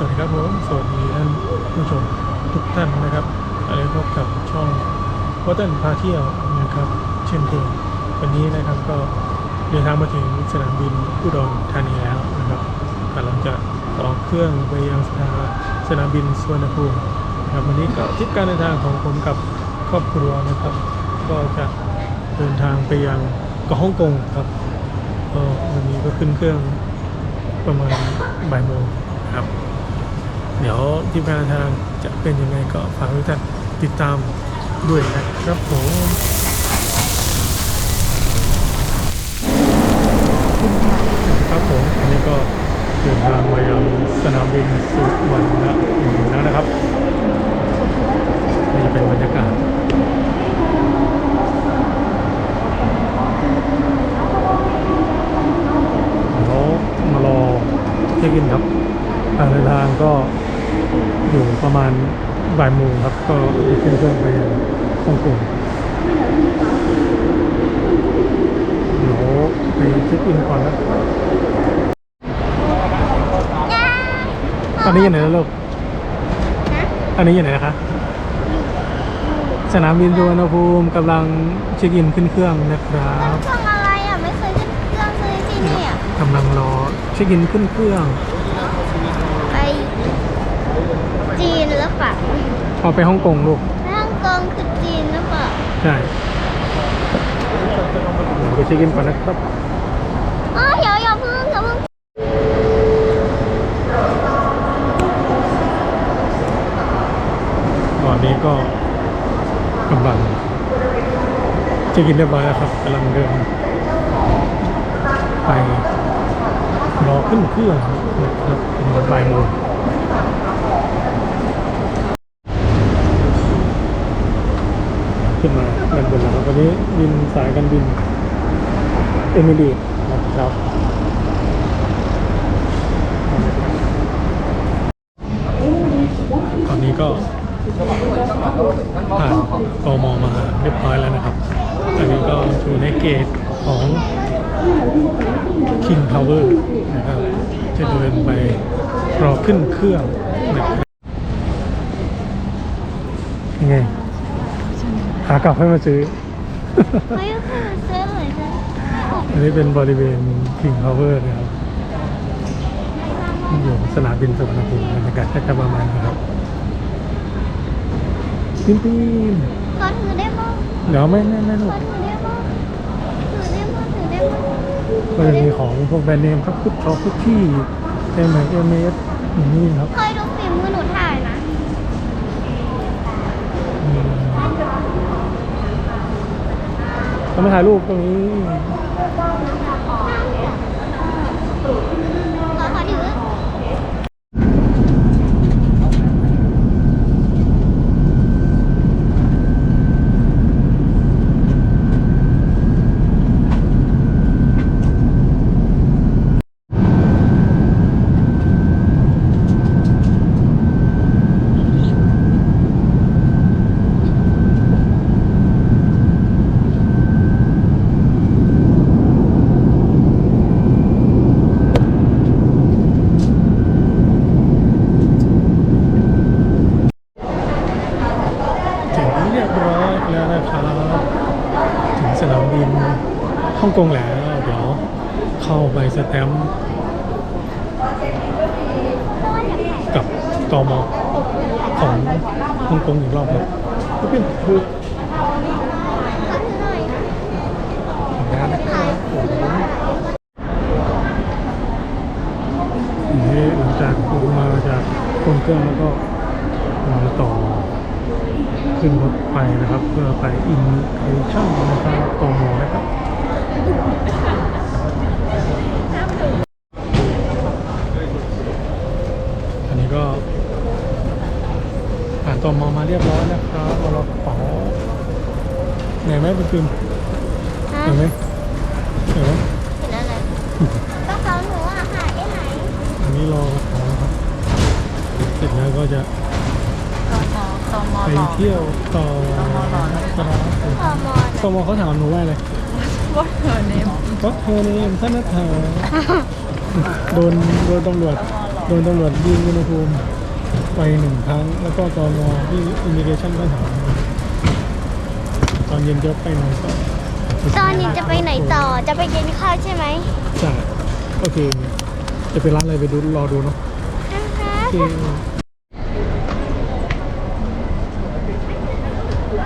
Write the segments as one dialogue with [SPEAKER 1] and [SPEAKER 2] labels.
[SPEAKER 1] วัสดีครับผมสวัสดีท่านผู้ชมทุกท่านนะครับอะไรพบกับช่องวัตเติ้ลพาเที่ยวนะครับ เช่นเคยวันนี้นะครับก็เดินทางมาถึงสนามบินอุดรธานีแล้วนะครับกำลังจะต่อเครื่องไปยังสถานสนามบินสุวรรณภูมินะครับวันนี้ก็ทริปการเดินทางของผมกับครอบครัวนะครับ ก็จะเดินทางไปยังเกาะฮ่องกงครับก็วันนี้ก็ขึ้นเครื่องประมาณบ่ายโมงครับ เดี๋ยวทีมการเดินทางจะเป็นยังไงก็ฝากทุกท่านติดตามด้วยนะครับผมครับผมอันนี้ก็เดินทางมายังสนามบินสุวรรณภูมิแล้วนะครับนี่จะเป็นบรรยากาศเดี๋ยวมารอเช็คอินครับทางเดินทางก็ อยู่ประมาณบ่ายโมงครับ ก็ขึ้นเครื่องไปยังฮ่องกงเดี๋ยวไปเช็คอินก่อนนะตอนนี้อยู่ไหนแล้วลูกตอนนี้อยู่ไหนนะคะ สนามบินสุวรรณภูมิกำลังเช็คอินขึ้นเครื่องนะครับ
[SPEAKER 2] เครื่องอะไรอะ ไม่เคยขึ้นเครื่องเลยที่นี่อะ
[SPEAKER 1] กำลังรอเช็คอินขึ้นเครื่อง
[SPEAKER 2] ไปจีนหรือ เปล่า
[SPEAKER 1] พอไปฮ่องกงลูก
[SPEAKER 2] ฮ่องกงคือจีนหรือเปล่า
[SPEAKER 1] ใช่เดี๋ยวไปเช็คอินก่อนนะครับ
[SPEAKER 2] อ๋อเดี๋ยวอย่าเพิ่งอย่าเพิ่ง
[SPEAKER 1] ตอนนี้ก็กำลังเช็คอินเรียบร้อยแล้วครับกำลังเดินไปรอขึ้นเครื่องนะครับเป็นบ่ายโมง ขึ้นมาด้านบนแล้วครับวันนี้บินสายการบินเอมิเรตนะครับตอนนี้ก็ผ่านกมมาเรียบร้อยแล้วนะครับ อันนี้ก็อยู่ในเกตของ King Power นะครับ จะเดินไปรอขึ้นเครื่องขากลับให้มาซื้อ
[SPEAKER 2] ไม่คือเสื้อเหมือนกัน
[SPEAKER 1] อันนี้เป็นบริเวณ King Power นะครับอยู่สนามบินสุวรรณภูมิบรรยากาศก็จะประมาณนี้ครับปีนปีน
[SPEAKER 2] ขอถือได้มั้ง
[SPEAKER 1] เดี๋ยวไม่ไม่ไม่ลู
[SPEAKER 2] ข
[SPEAKER 1] ก
[SPEAKER 2] อถือได้มั้งถือได้มั้งถือได้มั้ง
[SPEAKER 1] ก็จะมีของพวกแบรนด์เนมครับคุชช็อปคุชชี่เอ็มเอ็มเอสอย่างนี้ครับ
[SPEAKER 2] เคยดูฝีมือหนูถ่ายนะ
[SPEAKER 1] อืม เรามาถ่ายรูปตรงนี้
[SPEAKER 2] ขอขอถือ
[SPEAKER 1] ถึงเรียบร้อยแล้วนะครับ ถึงส นามบินฮ่องกงแล้วเดี๋ยวเข้าไปสแตมป์กับตมของฮ่องกงอีกรอบครับก็เป็นคือ
[SPEAKER 2] ถือหน่อย
[SPEAKER 1] งานนะครับผมนี่หลังจากลงมาจากคนเครื่องแล้วก็มาต่อ ขึ้นรถไฟนะครับ เพื่อไปอินเคชั่นนะครับตมนะครับอันนี้ก็ผ่านตมมาเรียบร้อยนะครับมารอกระเป๋าเหนื่อยไหมคุณคืน
[SPEAKER 2] ฮะ
[SPEAKER 1] เหนื่อยไหมเหนื่อยไหม
[SPEAKER 2] เห็นอะไรกระเป๋าหนูอะหายไปไหน
[SPEAKER 1] อันนี้รอกระเป๋านะครับ เสร็จแล้วก็จะ
[SPEAKER 3] ตม ตม
[SPEAKER 1] ไป
[SPEAKER 3] หล่อ
[SPEAKER 1] เที่ยวต่อนะครับ
[SPEAKER 2] ขอมอน
[SPEAKER 1] ตมเขาถามหนูว่าอะไร
[SPEAKER 3] ว่าเธอเนม
[SPEAKER 1] ก็เธอเนี่ยท่านนัทธาโดนโดนตำรวจ
[SPEAKER 3] ตมหล่อ
[SPEAKER 1] โดนตำรวจยิงอุณหภูมิไปหนึ่งครั้ง แล้วก็ตมที่อิมิเกชันก็ถามตอนเย็นจะไปไหนต่อ
[SPEAKER 2] ตอนนี้จะไปไหนต่อจะไปกินข้าวใช่ไหม
[SPEAKER 1] ใช่โอเค จะไปร้านอะไรไปดูรอดูเนาะ
[SPEAKER 2] นะคะ
[SPEAKER 1] โอเค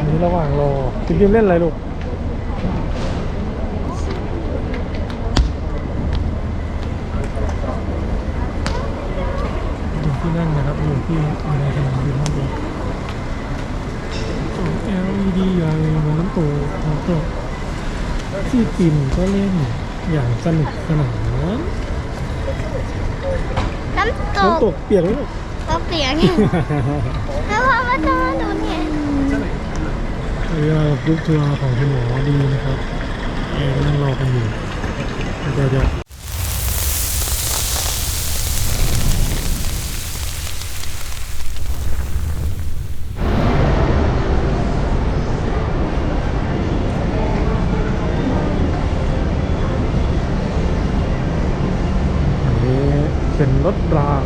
[SPEAKER 1] อันนี้ระหว่างรอคุณพิมเล่นอะไรลูกอยู่ที่นั่งนะครับอยู่ที่ในสนามบินนั่นเองจอ LED ใหญ่เหมือนน้ำโตแล้วก็ที่ปิ่นก็เล่นอย่างสนุกสนาน
[SPEAKER 2] น้ำต
[SPEAKER 1] น้ำต
[SPEAKER 2] ก
[SPEAKER 1] กเปียกไหมลูก
[SPEAKER 2] ก็เปียกแล้วพอมาตอนหนูเนี่ย
[SPEAKER 1] เรือลูกทัวร์ของคุณหมอดีนะครับเออนั่งรอกันอยู่เดี๋ยวเดี๋ยวเป็นรถราง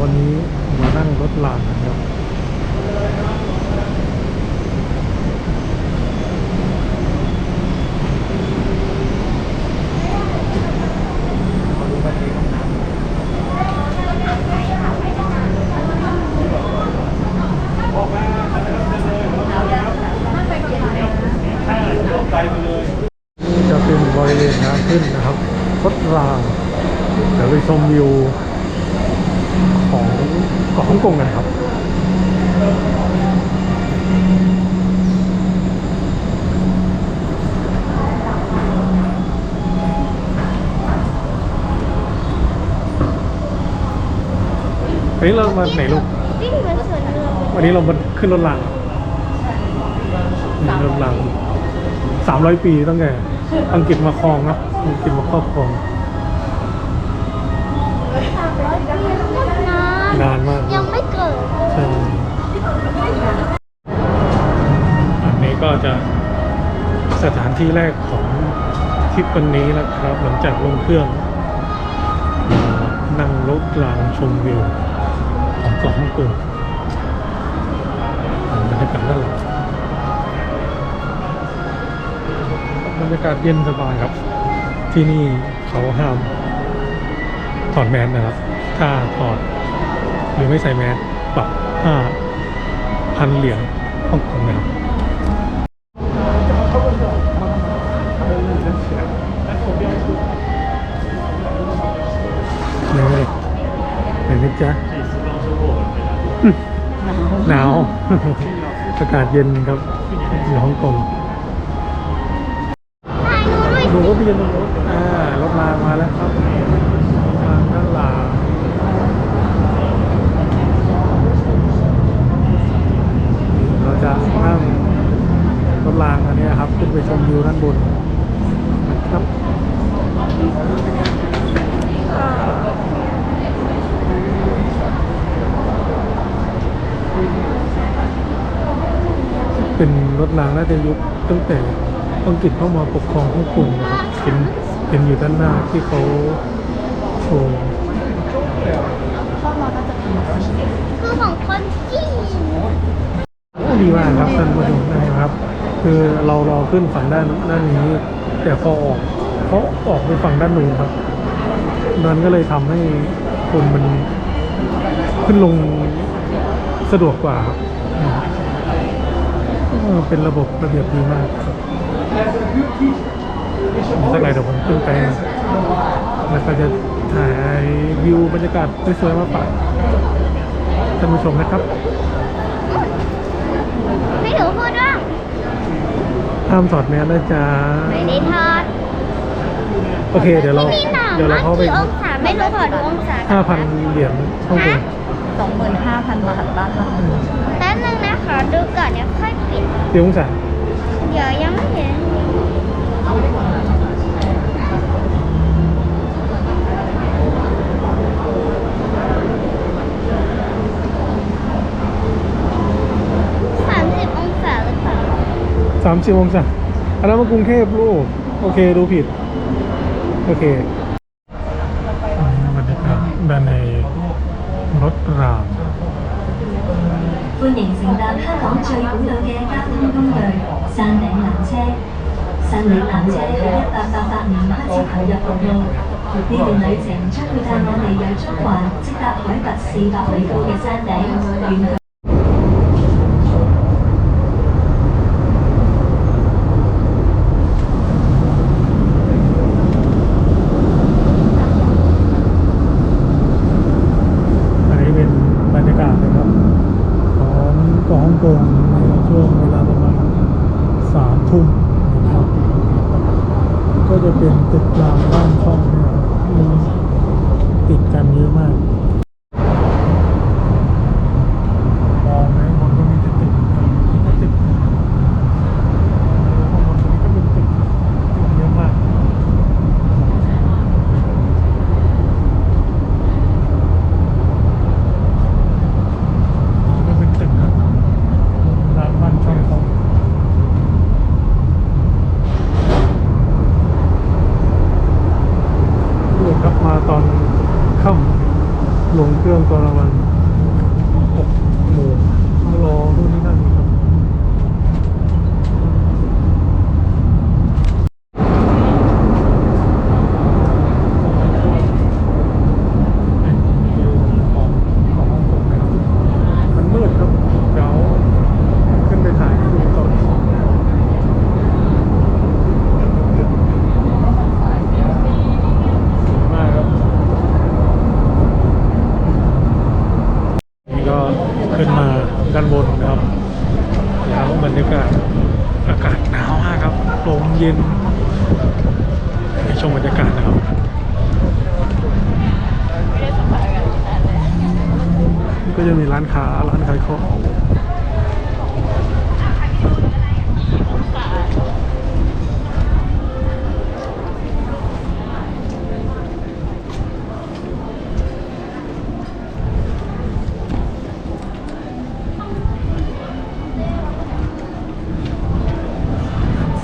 [SPEAKER 1] วันนี้มานั่งรถรางนะครับ นี่จะเป็นบริเวณทางขึ้นนะครับรถรางเดี๋ยวไปชมวิวของเกาะฮ่องกงกันครับ วันนี้เรามาไหนลูก
[SPEAKER 2] วิ่งเหมือนสวนเรือ
[SPEAKER 1] วันนี้เรามาขึ้นรถรางนี่รถรางสามร้อยปีตั้งแต่อังกฤษมาครองนะอังกฤษมาครอบครอง
[SPEAKER 2] นาน
[SPEAKER 1] นานมาก
[SPEAKER 2] ยังไม่เกิด
[SPEAKER 1] ใช่อันนี้ก็จะสถานที่แรกของทริปวันนี้นะครับ หลังจากลงเครื่องมานั่งรถรางชมวิว ของเกาะฮ่องกงบรรยากาศด้านหลังบรรยากาศเย็นสบายครับ ที่นี่เขาห้าม ถอดแมสนะครับ ถ้าถอด หรือไม่ใส่แมสปรับห้าพันเหรียญฮ่องกงนะครับไหนเลยไหนนะจ๊ะ หนาว อากาศเย็นครับอยู่ฮ่องกง
[SPEAKER 2] ถ่ายหนูด้วย
[SPEAKER 1] ดูก็ไปยืนตรงรถอ่ารถรางมาแล้วครับรถรางด้านหลังเราจะนั่งรถรางอันนี้ครับ ขึ้นไปชมวิวด้านบนนะครับ เป็นรถรางน่าจะยุคตั้งแต่อังกฤษเข้ามาปกครองฮ่องกงนะครับเห็นเห็นอยู่ด้านหน้าที่เขาโชว์
[SPEAKER 2] คือของคนจีน
[SPEAKER 1] ดีมากครับท่านผู้ชมนะครับ คือเรารอขึ้นฝั่งด้านด้านนี้ แต่พอออกเขาออกไปฝั่งด้านนู้นครับนั้นก็เลยทำให้คนมันขึ้นลงสะดวกกว่าครับ เออเป็นระบบระเบียบดีมากครับสักหน่อยเดี๋ยวผมขึ้นไปแล้วก็จะถ่ายวิวบรรยากาศสวยๆมาฝากท่านผู้ชมนะครับ
[SPEAKER 2] ไม่หนูพูดว่า
[SPEAKER 1] ห้ามถอดแมสนะจ๊ะ
[SPEAKER 2] ไม่ได้ทอด
[SPEAKER 1] โอเค เดี๋ยวเรา
[SPEAKER 2] ที่นี่หนาว
[SPEAKER 1] เดี๋ยวเรา
[SPEAKER 2] มาก
[SPEAKER 1] เข้าไป
[SPEAKER 2] กี่องศาไม่รู้ขอดูองศา
[SPEAKER 1] ห้าพันเหรียญฮ่องกง
[SPEAKER 3] สองหมื่นห้าพันบาทบ้านเรา
[SPEAKER 2] แป๊บนึงนะขอดูก่อนเดี๋ยวค่อย ปิด
[SPEAKER 1] เดี๋ยวองศา
[SPEAKER 2] เดี๋ยวยังไม่เห็นสามสิบองศาหรือเปล่า
[SPEAKER 1] สามสิบองศาอันนั้นมันกรุงเทพลูก โอเค ดูผิด โอเค
[SPEAKER 4] 山顶缆车喺一八八八年开始投入服务。呢段旅程将会带我哋由中环直达海拔四百米高嘅山顶，远距
[SPEAKER 1] อันนี้เป็นบรรยากาศนะครับ ของเกาะฮ่องกงในช่วงเวลาประมาณสามทุ่มนะครับ ก็ จะเป็นตึกรามบ้านช่องเนี่ยครับติดกันเยอะมาก มองไหมมองก็มีแต่ตึกครับนี่ก็ตึกนะข้างบนตรงนี้ก็เป็นตึกตึกเยอะมาก ก็เป็นตึกครับร้านบ้านช่องเขารวมครับมาตอนค่ำลงเครื่องตอนประมาณหกโมงมารอรุ่นนี้นั่นครับ เป็นวิวของของฮ่องกงนะครับ มันมืดครับ เดี๋ยวขึ้นไปถ่ายให้ดูตอนสวยมากครับ นี่ก็ขึ้นมาด้านบนนะครับ แล้วบรรยากาศอากาศหนาวมากครับลมเย็นไปชมบรรยากาศนะครับ ก็จะมีร้านค้าร้านขายของ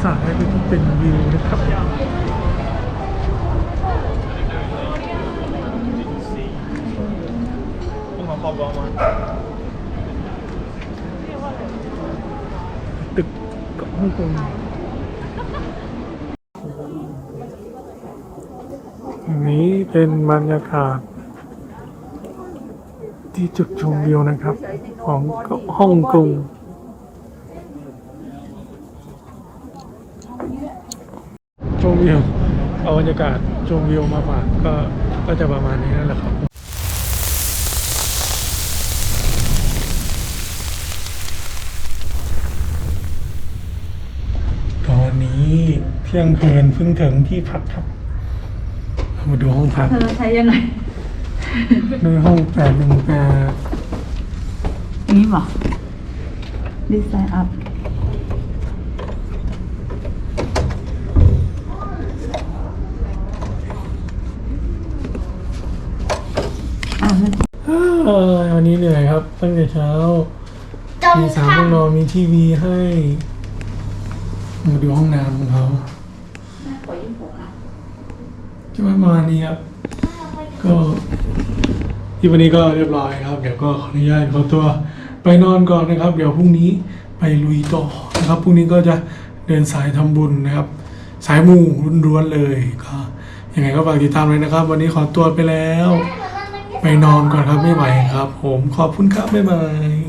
[SPEAKER 1] สายไปที่เป็นวิวนะครับ ตึกกาะฮ่องกงนนี้เป็นบรรยากาศ ที่จุดชมวิวนะครับ ของกาะฮ่องกงชมวิวเอาบรรยากาศชมวิวมาฝากก็ก็จะประมาณนี้นั่นแหละครับ ตอนนี้ เที่ยงคืนเพิ่งถึงที่พักครับเรามาดูห้องพัก
[SPEAKER 3] เธอใช้ยังไง
[SPEAKER 1] ในห้องแปดหนึ่งแปด
[SPEAKER 3] นี่หรอดีไซน์อัพอ่ามัน
[SPEAKER 1] เออวันนี้เหนื่อยครับ ตั้งแต่เช้า
[SPEAKER 2] จน
[SPEAKER 1] มีสาม
[SPEAKER 2] ค่
[SPEAKER 1] ห้องนอนมีทีวีให้ มาดูห้องน้ำของเขา จะประมาณนี้ครับ ก็ที่วันนี้ก็เรียบร้อยครับ เดี๋ยวก็ขออนุญาตขอตัวไปนอนก่อนนะครับ เดี๋ยวพรุ่งนี้ไปลุยต่อนะครับพรุ่งนี้ก็จะเดินสายทำบุญนะครับ สายมูร้วนๆเลยก็ยังไงก็ฝากติดตามเลยนะครับ วันนี้ขอตัวไปแล้ว ไปนอนก่อนครับไม่ไหวครับ ผมขอบคุณครับบ๊ายบาย